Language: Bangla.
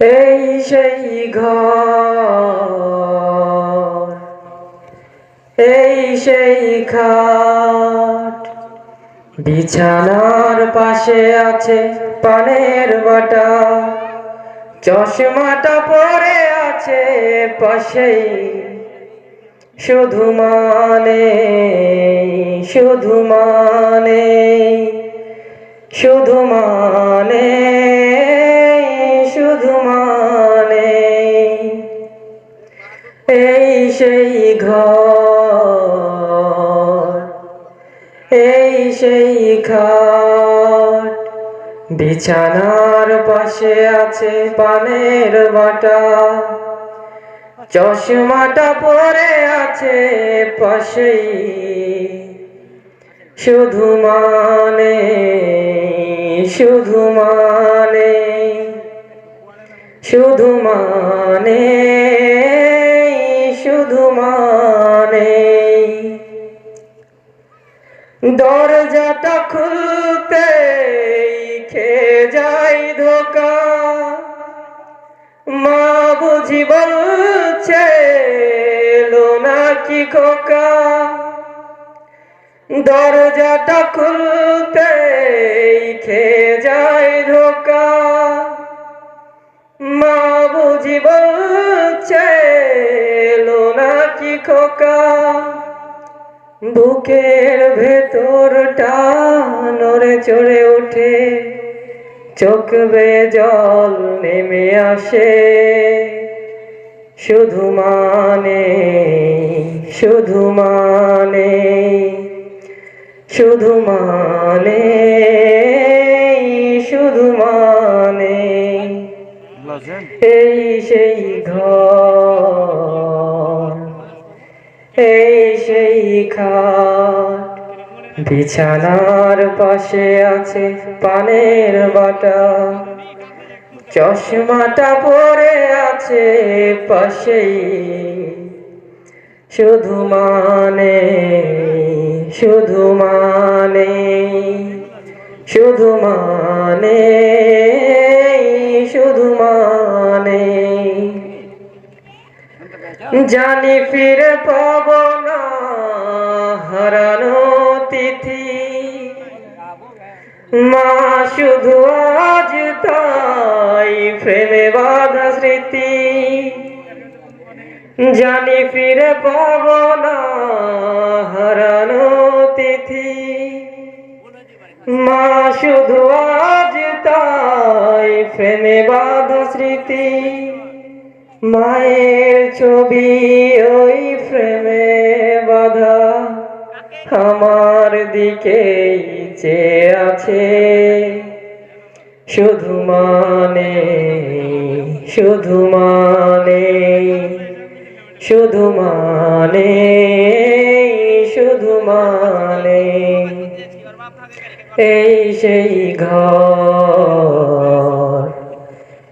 এই সেই ঘর, এই সেই খাট। বিছানার পাশে আছে পানের বাটা, চশমাটা পরে আছে পাশেই। শুধু মানে শুধু মানে শুধু মানে শুধু মানে এই সেই ঘর, এই সেই খাট বিছানার পাশে আছে পানের বাটা। চশমাটা পরে আছে পাশেই, শুধু মানে শুধু মানে। শুধু মানে শুধু মানে। দরজাটা খুলতে খেয়ে যাই ধোকা। মা বুঝি বলছে নাকি খোকা? দরজাটা খুলতে খেয়ে যায় ধোকা। বলছে নাকি খোকা? বুকের ভেতরটা নড়ে চড়ে ওঠে। চোখ বেয়ে জল নেমে আসে। শুধু মানে শুধু মানে শুধু মানে শুধু মানে। এই সেই ঘর, এই সেই খাট, বিছানার পাশে আছে পানের বাটা। চশমাটা পরে আছে পাশেই, শুধু মানে শুধু মানে শুধু মানে। জানি ফিরে পাব না তিথি। মা শুধু আজ তাই ফেলে বাধা স্মৃতি। জানি ফিরে পাব না হারানো তিথি। মা শুধু আজ তাই ফেলে বাধা স্মৃতি। মায়ের ছবি ওই ফ্রেমে বাধা। আমার দিকেই চেয়ে আছে। শুধু মানে শুধু মানে শুধু মানে শুধু মানে। এই সেই ঘর